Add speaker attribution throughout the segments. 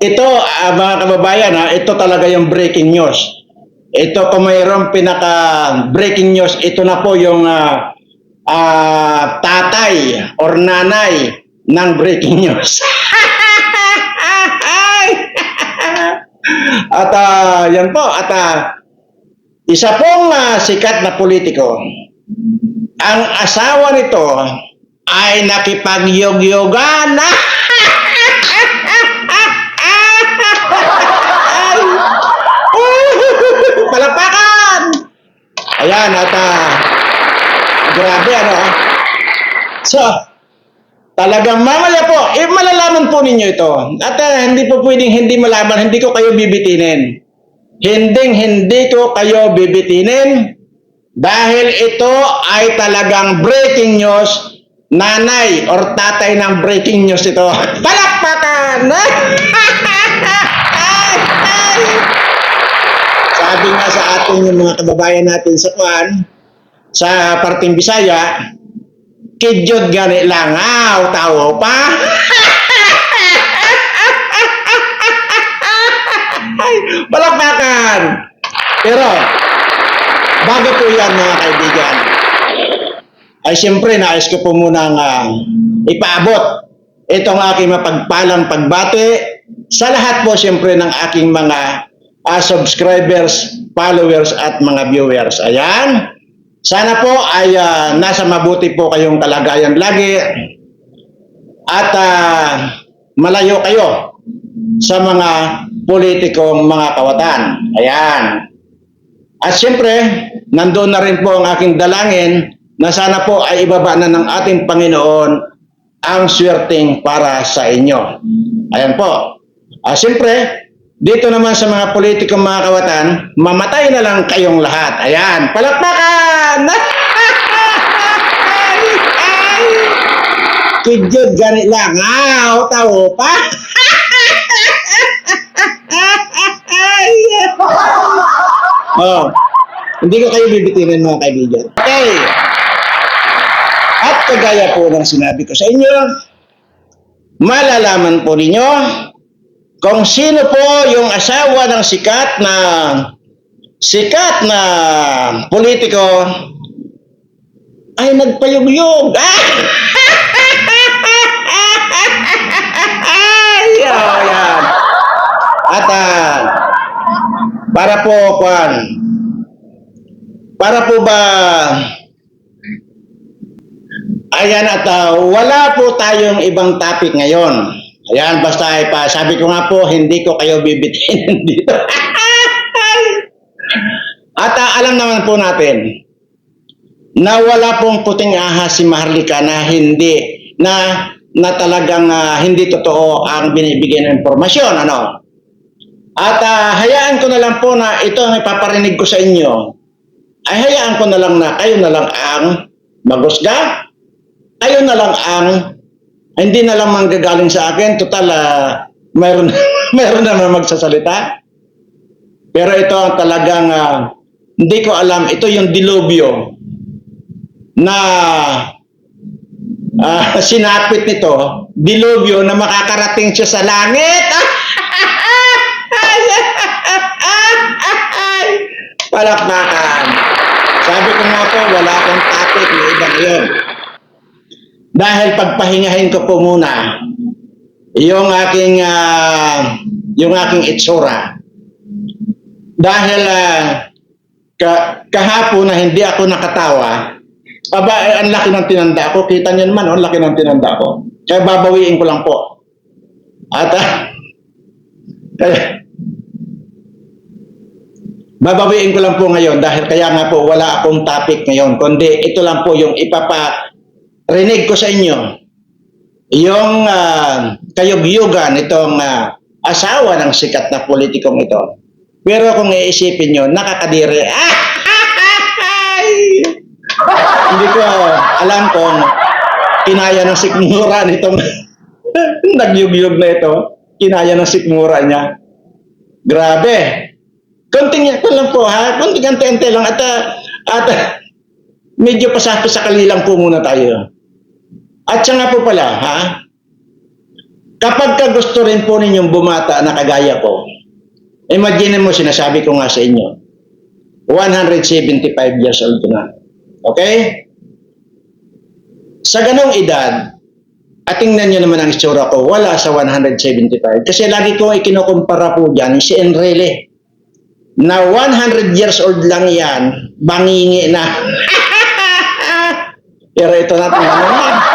Speaker 1: ito, ah, mga kababayan, ha, ito talaga yung breaking news. Ito kung mayroong pinaka breaking news, ito na po yung ah, ah, tatay or nanay ng breaking news. at ah, yan po, at ah, isa pong ah, sikat na politiko, ang asawa nito ay nakipagyog-yogan. Ayan, at ah, grabe ano. ah. So, talagang mamaya po, eh, malalaman po ninyo ito. At ah, hindi po pwedeng hindi malaman, hindi ko kayo bibitinin. Hinding hindi ko kayo bibitinin dahil ito ay talagang breaking news nanay or tatay ng breaking news ito. Palakpakan! Sabi nga sa atin yung mga kababayan natin sa Kwan, sa parting Bisaya, kidyod gani lang, aw, tao pa. Ay, palakpakan! Pero, bago po yan mga kaibigan, ay siyempre nais ko po munang ah, ipaabot itong aking mapagpalang pagbati sa lahat po siyempre ng aking mga ah, subscribers, followers at mga viewers. Ayan. Sana po ay ah, nasa mabuti po kayong kalagayan lagi at ah, malayo kayo sa mga politikong mga kawatan. Ayan. At siyempre, nandoon na rin po ang aking dalangin na sana po ay ibaba na ng ating Panginoon ang swerting para sa inyo. Ayan po. Ah, siyempre, dito naman sa mga politikong mga kawatan, mamatay na lang kayong lahat. Ayan, palakpakan! Kidyod ganit lang. Ah, tao pa. oh, hindi ko kayo bibitinin mga kaibigan. Okay. At kagaya po ng sinabi ko sa inyo, malalaman po ninyo kung sino po yung asawa ng sikat na sikat na politiko ay nagpayugyog. Ah! Yan. At ah, para po kwan para po ba Ayan at ah, wala po tayong ibang topic ngayon. Ayan, basta ay pa, sabi ko nga po, hindi ko kayo bibitinin dito. at ah, alam naman po natin, na wala pong puting ahas si Maharlika na hindi, na, na talagang ah, hindi totoo ang binibigyan ng impormasyon. Ano? At ah, hayaan ko na lang po na ito ang ipaparinig ko sa inyo, ay hayaan ko na lang na kayo na lang ang magusga, kayo na lang ang hindi na lang manggagaling sa akin. Total ah, mayroon mayroon naman magsasalita. Pero ito ang talagang ah, hindi ko alam. Ito yung dilubyo na ah, sinapit nito. Dilubyo na makakarating siya sa langit. Palakpakan. Sabi ko nga po wala akong topic. Na ibang yun dahil pagpahingahin ko po muna yung aking ah, yung aking itsura. Dahil ah, ka, kahapon na hindi ako nakatawa, aba, eh, ang laki ng tinanda ko. Kita niyo naman, oh, ang laki ng tinanda ko. Kaya babawiin ko lang po. At, ah, kaya, babawiin ko lang po ngayon dahil kaya nga po wala akong topic ngayon. Kundi ito lang po yung ipapa rinig ko sa inyo yung uh, kayog-yugan itong ah, asawa ng sikat na politikong ito. Pero kung iisipin nyo, nakakadiri. Ah! Hindi ko alam kung kinaya ng sikmura nitong nagyugyug na ito. Kinaya ng sikmura niya. Grabe. Konting ito lang po ha. Konting ante-ante lang. At, ah, at ah, medyo pasapo sa kalilang po muna tayo. At siya nga po pala, ha? kapag ka gusto rin po ninyong bumata na kagaya ko, imagine mo, sinasabi ko nga sa inyo, 175 years old na. Okay? Sa ganong edad, at tingnan nyo naman ang itsura ko, wala sa 175. Kasi lagi ko ay kinukumpara po dyan si Enrile. Na 100 years old lang yan, bangingi na. Pero ito na tingnan mo yan.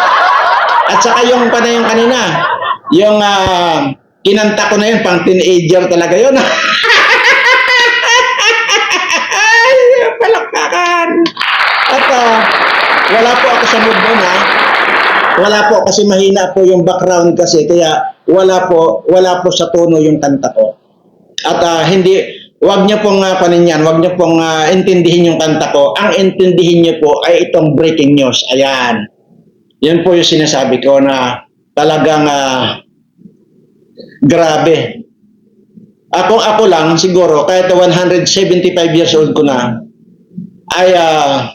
Speaker 1: At saka yung pa na yung kanina, yung ah, kinanta ko na yun, pang teenager talaga yun. Ay, palakpakan. At ah, wala po ako sa mood nun ha. Wala po kasi mahina po yung background kasi kaya wala po wala po sa tono yung kanta ko. At ah, hindi wag niyo pong uh, paninyan, wag niyo pong ah, intindihin yung kanta ko. Ang intindihin niyo po ay itong breaking news. Ayan. Yan po yung sinasabi ko na talagang ah, grabe. Ako ako lang siguro kahit na 175 years old ko na ay ah,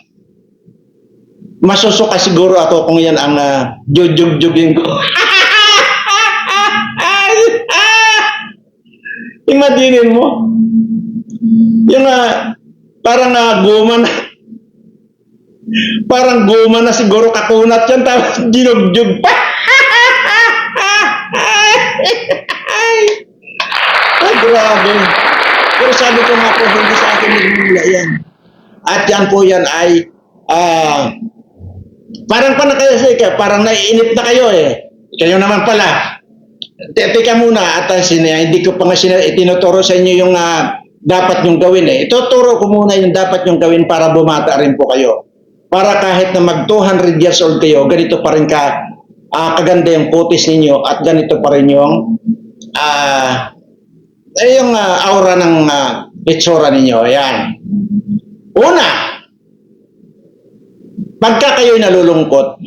Speaker 1: masusuka siguro ako kung yan ang uh, jujugjugin ko. Imaginin mo. Yung ah, parang uh, guma na. Parang guma na siguro kakunat yan tapos ginugjug pa. Ay, grabe. Pero sabi ko nga po, hindi sa akin nagmumula yan. At yan po yan ay ah parang pa na kayo ka, parang naiinip na kayo eh. Kayo naman pala. Te- Teka muna, at uh, sina, hindi ko pa nga sina, itinuturo sa inyo yung ah, dapat nyong gawin eh. Ituturo ko muna yung dapat nyong gawin para bumata rin po kayo. Para kahit na mag 200 years old kayo, ganito pa rin ka ah, kaganda yung kutis ninyo at ganito pa rin yung eh, yung ah, aura ng uh, itsura ninyo. Ayan. Una, pagka kayo'y nalulungkot,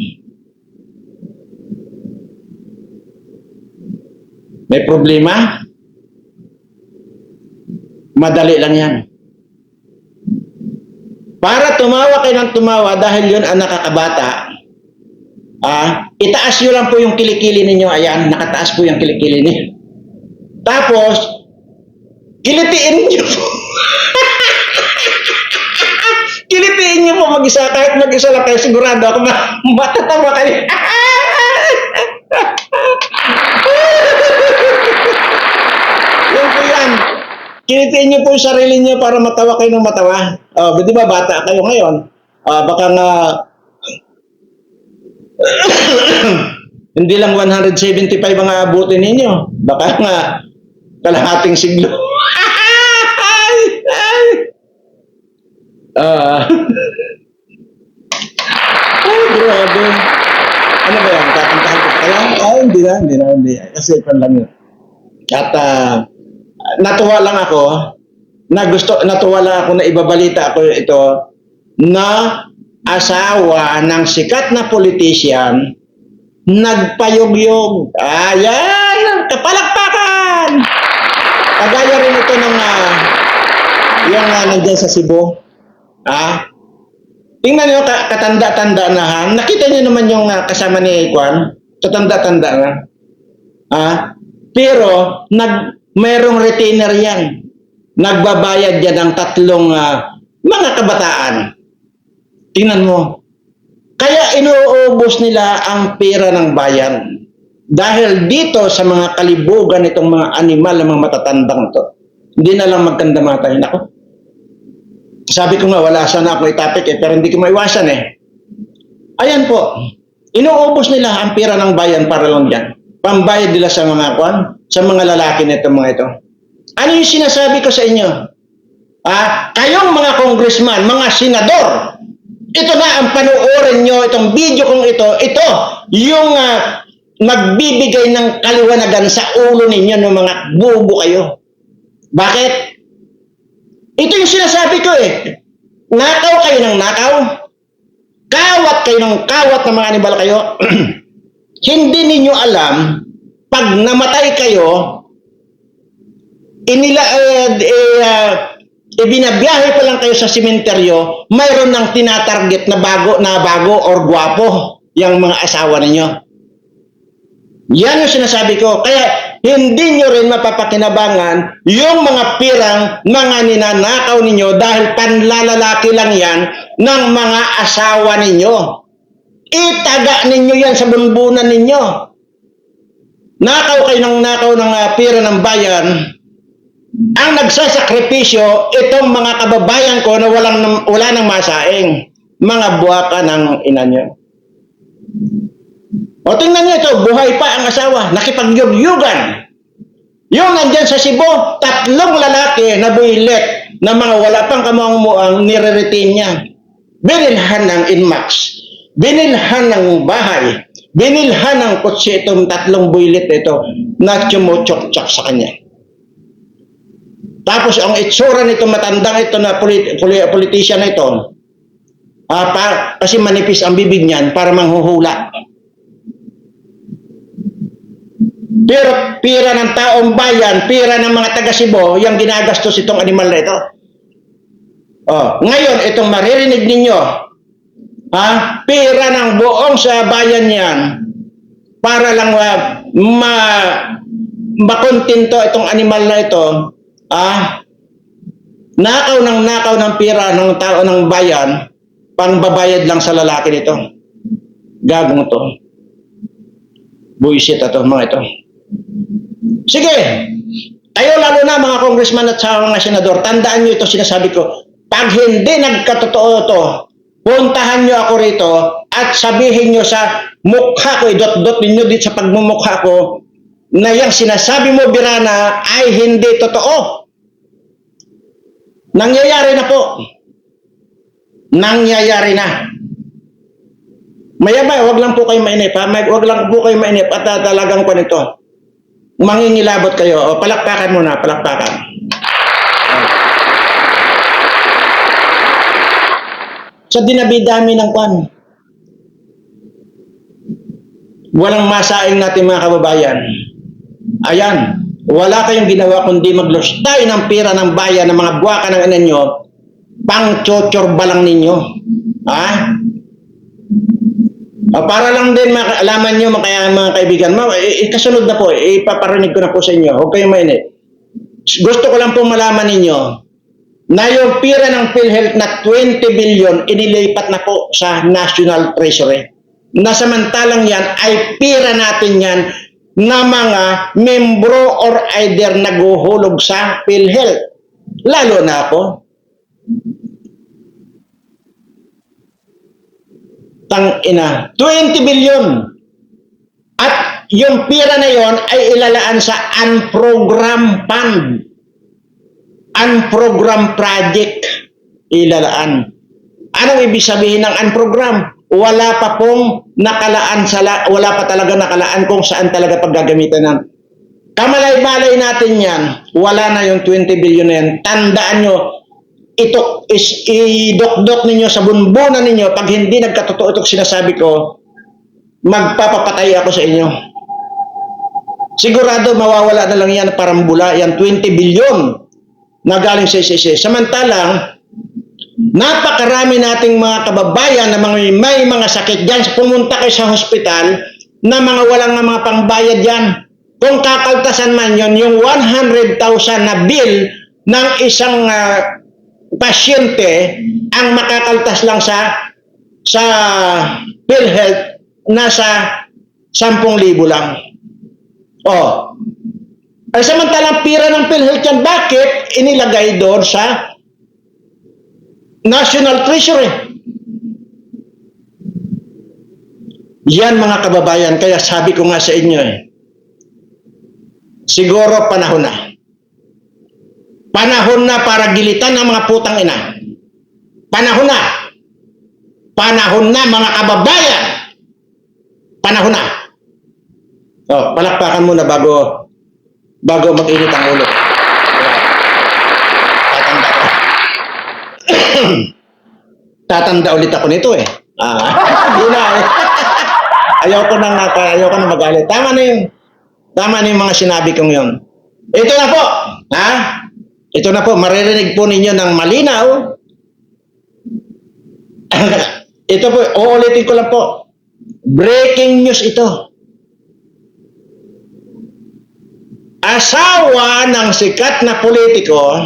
Speaker 1: may problema, madali lang yan. Para tumawa kayo ng tumawa dahil yun ang nakakabata, ah, itaas nyo lang po yung kilikili ninyo. Ayan, nakataas po yung kilikili ninyo. Tapos, kilitiin nyo po. kilitiin nyo po mag-isa. Kahit mag-isa lang kayo, sigurado ako ma- matatawa kayo. Yan po yan. Kilitiin nyo po yung sarili nyo para matawa kayo ng matawa. Oh, di ba bata kayo ngayon? Ah, baka nga hindi lang 175 ang aabutin ninyo. Baka nga kalahating siglo. Ah. Ay, grabe. Ano ba yan? Kakantahan ko lang? Ay, hindi na, hindi na, hindi. Kasi pan lang yun. At ah, natuwa lang ako na gusto natuwa lang ako na ibabalita ko ito na asawa ng sikat na politician nagpayugyog. Ayan! Kapalakpakan! Kagaya rin ito ng uh, yung uh, nandyan sa Cebu. Ah? Tingnan nyo, ka- katanda-tanda na ha. Nakita nyo naman yung uh, kasama ni Kwan. Katanda-tanda na. Ah? Pero, nag, mayroong retainer yan. Nagbabayad yan ng tatlong ah, mga kabataan. Tingnan mo. Kaya inuubos nila ang pera ng bayan. Dahil dito sa mga kalibugan itong mga animal, ang mga matatandang to, hindi na lang magkandamatay. Nako. Sabi ko nga, wala sana ako itapik eh, pero hindi ko maiwasan eh. Ayan po. Inuubos nila ang pera ng bayan para lang dyan. Pambayad nila sa mga kwan, sa mga lalaki nito mga ito. Ano yung sinasabi ko sa inyo? Ah, kayong mga congressman, mga senador, ito na ang panuorin nyo, itong video kong ito, ito, yung ah, magbibigay ng kaliwanagan sa ulo ninyo ng mga bubo kayo. Bakit? Ito yung sinasabi ko eh. Nakaw kayo ng nakaw. Kawat kayo ng kawat ng mga animal kayo. Hindi ninyo alam, pag namatay kayo, inila, eh, eh, ah, ibinabiyahe pa lang kayo sa simenteryo, mayroon ng tinatarget na bago na bago or gwapo yung mga asawa ninyo. Yan yung sinasabi ko. Kaya hindi nyo rin mapapakinabangan yung mga pirang mga ninanakaw ninyo dahil panlalalaki lang yan ng mga asawa ninyo. Itaga ninyo yan sa bunbunan ninyo. Nakaw kayo ng nakaw ng ah, pira ng bayan, ang nagsasakripisyo, itong mga kababayan ko na walang, wala nang masaing, mga buwaka ng ina. O tingnan nyo ito, buhay pa ang asawa, nakipagyugyugan. Yung nandyan sa Cebu, tatlong lalaki na builit na mga wala pang kamuang-muang nire-retain niya. Binilhan ng Inmax, binilhan ng bahay, binilhan ng kotse itong tatlong builit ito na tumutsok-tsok sa kanya. Tapos ang itsura nito matandang ito na polit, polit, politician na ito, ah, pa, kasi manipis ang bibig niyan para manghuhula. Pero pira ng taong bayan, pira ng mga taga Cebu, yung ginagastos itong animal na ito. Oh, ngayon, itong maririnig ninyo, ha, pira ng buong sa bayan yan, para lang uh, ma, makontento itong animal na ito, ah, nakaw ng nakaw ng pira ng tao ng bayan, pangbabayad lang sa lalaki nito. Gagong to. Buisit ito, mga ito. Sige, kayo lalo na mga congressman at sa mga senador, tandaan nyo ito sinasabi ko. Pag hindi nagkatotoo to, puntahan nyo ako rito at sabihin nyo sa mukha ko, idot-dot ninyo dito sa pagmumukha ko, na yung sinasabi mo, Birana, ay hindi totoo. Nangyayari na po. Nangyayari na. Maya-maya, wag lang po kayo mainip. Ha? Wag lang po kayo mainip at uh, talagang ko nito. Mangingilabot kayo. O, palakpakan muna, palakpakan. Sa dinami-dami ng kwan. Walang masaing natin mga kababayan. Ayan, wala kayong ginawa kundi maglustay ng pira ng bayan ng mga buwaka ng ina nyo, pang ba lang ninyo. Ha? O, para lang din makalaman nyo mga, mga kaibigan, ma, i- ikasunod na po, ipaparinig ko na po sa inyo, huwag kayong mainit. Gusto ko lang po malaman ninyo na yung pira ng PhilHealth na 20 billion inilipat na po sa National Treasury. Na samantalang yan ay pira natin yan na mga membro or either naguhulog sa PhilHealth. Lalo na ako. Tang ina, 20 billion. At yung pira na yon ay ilalaan sa unprogram fund. Unprogram project ilalaan. Anong ibig sabihin ng unprogram? Wala pa pong nakalaan sa la- wala pa talaga nakalaan kung saan talaga paggagamitan ng Kamalay-malay natin yan, wala na yung 20 billion na yan. Tandaan nyo, ito is idokdok ninyo sa bunbunan ninyo pag hindi nagkatotoo itong sinasabi ko, magpapapatay ako sa inyo. Sigurado mawawala na lang yan parang bula, yan 20 billion na galing sa ICC. Samantalang, napakarami nating mga kababayan na mga, may mga sakit dyan. Pumunta kayo sa hospital na mga walang mga pangbayad yan. Kung kakaltasan man yon yung 100,000 na bill ng isang ah, pasyente ang makakaltas lang sa sa PhilHealth nasa 10,000 lang. Oh. Ay samantalang pira ng PhilHealth yan, bakit inilagay doon sa National Treasury? Yan mga kababayan, kaya sabi ko nga sa inyo eh, siguro panahon na. Panahon na para gilitan ng mga putang ina. Panahon na. Panahon na mga kababayan. Panahon na. Oh, palakpakan muna bago bago mag-init ang ulo. Tatanda ko. Tatanda ulit ako nito eh. Ah, yun na eh. Ayaw ko nang ayaw ko nang magalit. Tama na yun. Tama na yung mga sinabi kong yun. Ito na po. Ha? Ito na po. Maririnig po ninyo ng malinaw. ito po. Uulitin ko lang po. Breaking news ito. Asawa ng sikat na politiko,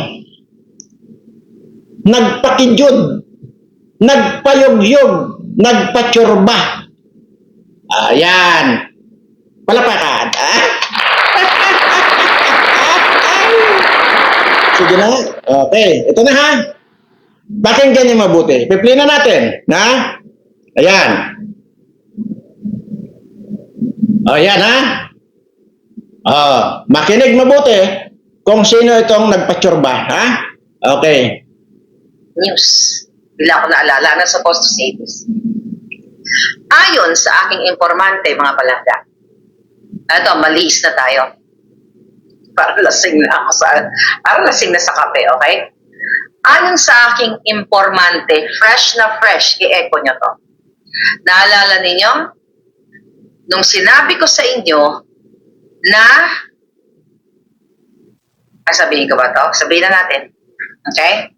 Speaker 1: nagpakidyod, nagpayugyog, nagpatsurba. Ayan. Palapakan. Ah? Sige na. Okay. Ito na ha. Pakinggan niyo mabuti. Piplina natin. Na? Ayan. O, yan ha. Oh, makinig mabuti kung sino itong nagpatsurba, ha? Okay.
Speaker 2: news. Bila ko naalala, na to say this. Ayon sa aking informante, mga palangga, ito, malis na tayo. Parang lasing na ako sa, parang lasing na sa kape, okay? Ayon sa aking informante, fresh na fresh, i-echo nyo to. Naalala ninyo? Nung sinabi ko sa inyo na, sabihin ko ba to? Sabihin na natin. Okay?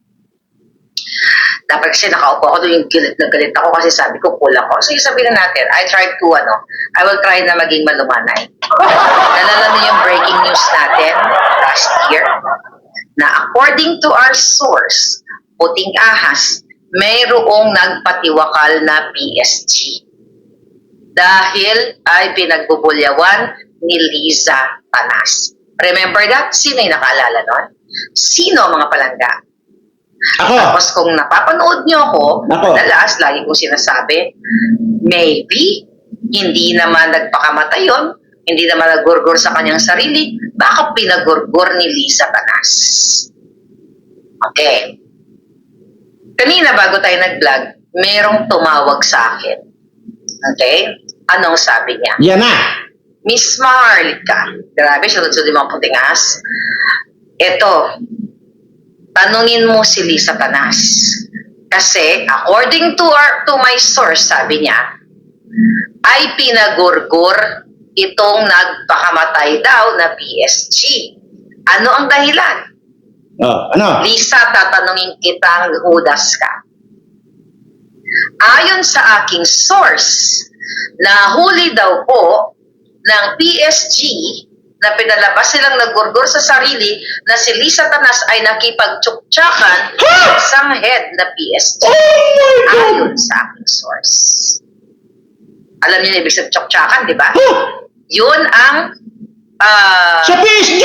Speaker 2: dapat kasi nakaupo ako doon yung galit na galit ako kasi sabi ko kulang ko. Sige, sabihin na natin, I tried to, ano, I will try na maging malumanay. Nalala niyo yung breaking news natin last year na according to our source, puting ahas, mayroong nagpatiwakal na PSG. Dahil ay pinagbubulyawan ni Liza Panas. Remember that? Sino yung nakaalala nun? Sino mga palangga?
Speaker 1: Ako.
Speaker 2: Tapos kung napapanood nyo ako,
Speaker 1: Ako.
Speaker 2: madalas lagi kong sinasabi, maybe hindi naman nagpakamatay yun, hindi naman nagurgur sa kanyang sarili, baka pinagurgur ni Lisa Panas. Okay. Kanina bago tayo nag-vlog, merong tumawag sa akin. Okay? Anong sabi niya?
Speaker 1: Yan na.
Speaker 2: Miss Maharlika. Grabe, sunod-sunod yung mga puting ahas. Ito, tanungin mo si Lisa Panas. Kasi, according to, our, to my source, sabi niya, ay pinagurgur itong nagpakamatay daw na PSG. Ano ang dahilan?
Speaker 1: Oh, ano?
Speaker 2: Lisa, tatanungin kitang hudas ka. Ayon sa aking source, nahuli daw po ng PSG na pinalabas silang nagurgur sa sarili na si Lisa Tanas ay nakipagtsuktsakan sa isang head na PSG.
Speaker 1: Oh!
Speaker 2: Ayon sa aking source. Alam niyo na ibig sabihin tsuktsakan, di ba?
Speaker 1: Huh!
Speaker 2: Yun ang ah,
Speaker 1: Sa PSG!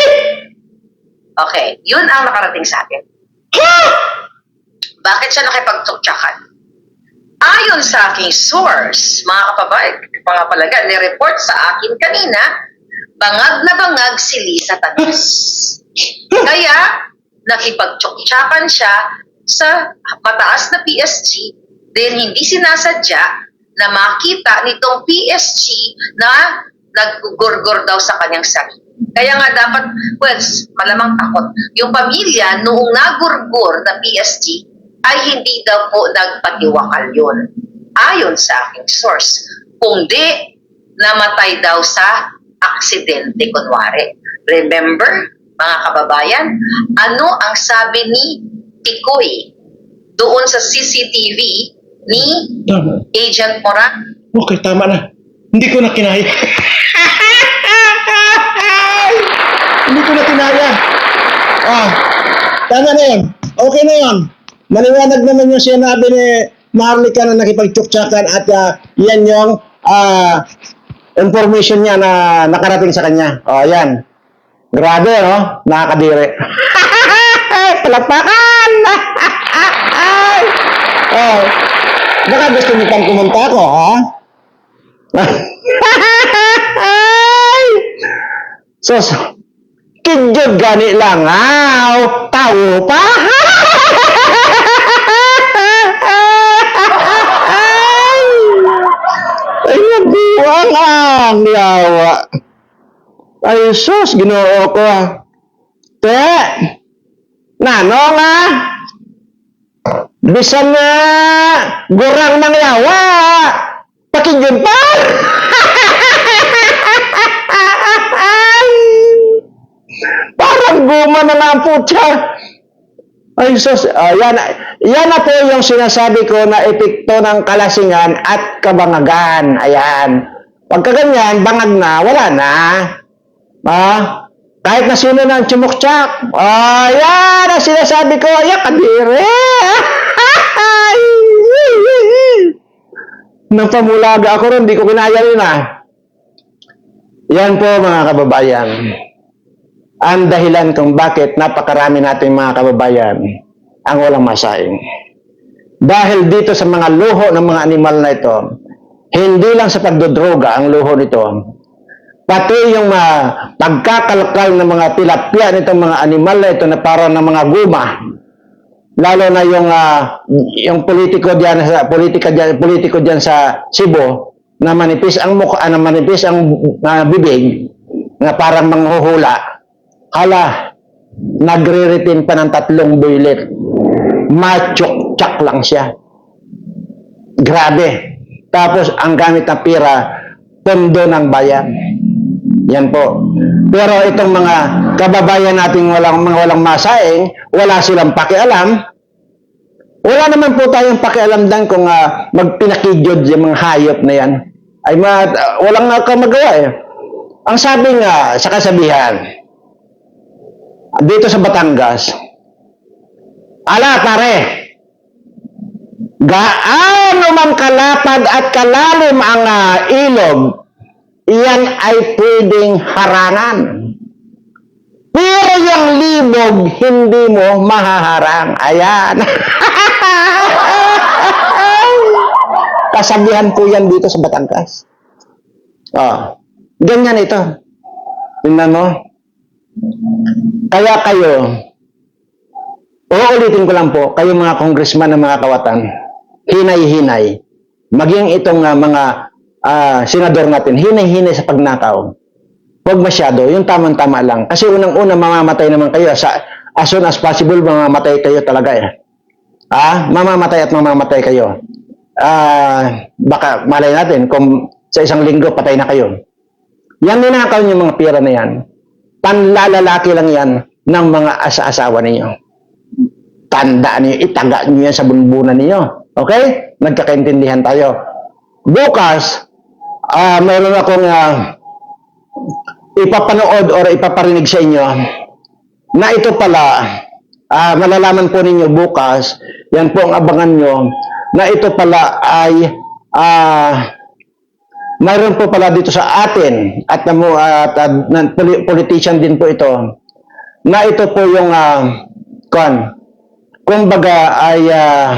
Speaker 2: okay, yun ang nakarating sa akin.
Speaker 1: Ha!
Speaker 2: Bakit siya nakipagtsuktsakan? Ayon sa aking source, mga kapabay, mga palaga, ni-report sa akin kanina, bangag na bangag si Lisa Tanas. Kaya, nakipagtsuktsakan siya sa mataas na PSG, then hindi sinasadya na makita nitong PSG na naggugurgur daw sa kanyang sarili. Kaya nga dapat, well, malamang takot. Yung pamilya, noong nagurgur na PSG, ay hindi daw po nagpatiwakal yun. Ayon sa aking source. Kung di, namatay daw sa aksidente, kunwari. Remember, mga kababayan, ano ang sabi ni Tikoy doon sa CCTV ni
Speaker 1: Tama.
Speaker 2: Agent Moran?
Speaker 1: Okay, tama na. Hindi ko na kinaya. Hindi ko na kinaya. Ah, tama na yun. Okay na yun. Maliwanag naman yung sinabi ni Marlica na nakipagtsuktsakan at ah, yan yung ah, information niya na nakarating sa kanya. O, oh, yan. Grabe, no? Nakakadiri. Palakpakan! oh, baka gusto niyo pang kumunta ako, ha? Sos, kidyod gani lang, aw, tao pa. Ay, nagbuwang ang yawa. Ay, sus, ginoo ko. Te, nano nga? Bisan na gurang ng yawa. Pakigyod pa. Parang guma na lang po siya. Ay, sus, ah, yan, yan na po yung sinasabi ko na epekto ng kalasingan at kabangagan. Ayan. Pagka ganyan, bangag na, wala na. Ha? Kahit na sino na ang tsumukchak. Ayan ang sinasabi ko. Ayan, kadiri. Nang pamulaga ako ron, di ko kinaya rin ah. Yan po mga kababayan. Ang dahilan kung bakit napakarami nating mga kababayan ang walang masaing. Dahil dito sa mga luho ng mga animal na ito, hindi lang sa pagdodroga ang luho nito, pati yung mga pagkakalkal ng mga tilapia nitong mga animal na ito na parang ng mga guma, lalo na yung ah, yung politiko diyan sa politika diyan politiko diyan sa Cebu na manipis ang mukha na manipis ang ah, bibig na parang manghuhula hala nagre-retain pa ng tatlong builit machok-chak lang siya grabe tapos ang gamit ng pira pondo ng bayan yan po. Pero itong mga kababayan nating walang mga walang masaing, wala silang pakialam. Wala naman po tayong pakialam dan kung uh, magpinakidyod yung mga hayop na yan. Ay ma, uh, walang uh, magawa eh. Ang sabi nga sa kasabihan, dito sa Batangas, ala pare, gaano man kalapad at kalalim ang ah, ilog, iyan ay pwedeng harangan. Pero yung libog, hindi mo mahaharang. Ayan. Kasabihan po yan dito sa Batangas. Oh, ganyan ito. Tingnan mo. Kaya kayo, uulitin ko lang po, kayo mga congressman ng mga kawatan, hinay-hinay, maging itong ah, mga ah, senador natin, hinay-hinay sa pagnakaw. Huwag masyado, yung tamang-tama lang. Kasi unang-una, mamamatay naman kayo. Sa, as soon as possible, mamamatay kayo talaga eh. Ah, mamamatay at mamamatay kayo. Ah, baka malay natin kung sa isang linggo patay na kayo. Yan ninakaw niyo mga pera na yan. Panlalalaki lang yan ng mga asa-asawa ninyo. Tandaan niyo, itaga niyo yan sa bunbunan niyo. Okay? Nagkakaintindihan tayo. Bukas, ah mayroon akong ah, ipapanood or ipaparinig sa inyo na ito pala, ah, malalaman po ninyo bukas, yan po ang abangan nyo, na ito pala ay ah, mayroon po pala dito sa atin at, na, mo- at, at, poli- politician din po ito na ito po yung uh, kon kumbaga ay ah,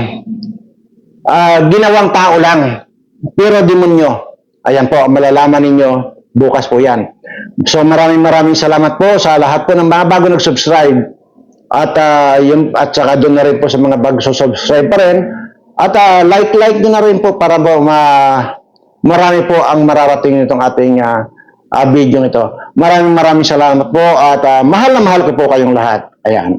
Speaker 1: ah, ginawang tao lang pero demonyo ayan po malalaman ninyo bukas po yan so maraming maraming salamat po sa lahat po ng mga bago nag-subscribe at ah, yun, at saka doon na rin po sa mga bago subscribe pa rin at ah, like like na rin po para po ma marami po ang mararating nitong ating ah, ah, video ito. Maraming maraming salamat po at ah, mahal na mahal ko po kayong lahat. Ayan.